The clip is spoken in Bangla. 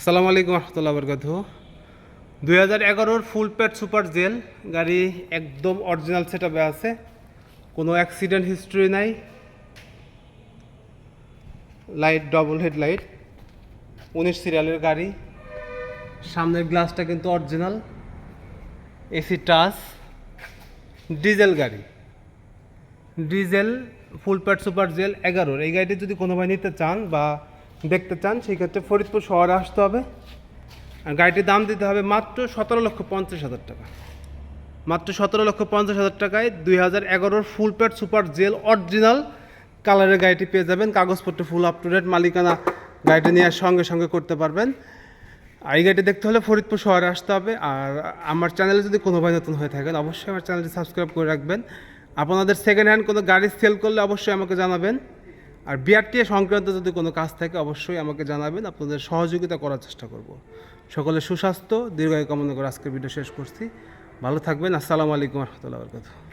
আসসালামু আলাইকুম রহমতুল্লাহ বরকাত দুই হাজার এগারোর ফুল প্যাড সুপার জেল, গাড়ি একদম অরিজিনাল সেট আছে। কোনো অ্যাক্সিডেন্ট হিস্ট্রি নাই। লাইট ডবল হেড লাইট উনিশ সিরিয়ালের গাড়ি। সামনের গ্লাসটা কিন্তু অরিজিনাল এসি টাচ। ডিজেল গাড়ি। Diesel, full pad super GL এগারোর। এই গাড়িটি যদি কোনো ভাই নিতে চান বা দেখতে চান, সেই ক্ষেত্রে ফরিদপুর শহরে আসতে হবে। আর গাড়িটির দাম দিতে হবে মাত্র সতেরো লক্ষ পঞ্চাশ হাজার টাকা। মাত্র সতেরো লক্ষ পঞ্চাশ হাজার টাকায় দুই হাজার এগারোর full pad super GL original কালারের গাড়িটি পেয়ে যাবেন। কাগজপত্র ফুল আপ টু ডেট মালিকানা গাড়িটি নেওয়ার সঙ্গে সঙ্গে করতে পারবেন। আর এই গাড়িটি দেখতে হলে ফরিদপুর শহরে আসতে হবে। আর আমার চ্যানেলে যদি কোনো ভাই নতুন হয়ে থাকেন, অবশ্যই আমার চ্যানেলটি সাবস্ক্রাইব করে রাখবেন। আপনাদের সেকেন্ড হ্যান্ড কোনো গাড়ি সেল করলে অবশ্যই আমাকে জানাবেন। আর বিআরটিএ সংক্রান্ত যদি কোনো কাজ থাকে, অবশ্যই আমাকে জানাবেন, আপনাদের সহযোগিতা করার চেষ্টা করব। সকলে সুস্বাস্থ্য, দীর্ঘায়ু কামনা করে আজকের ভিডিও শেষ করছি। ভালো থাকবেন, আসসালামু আলাইকুম রহমতুল্লাহ বরকাত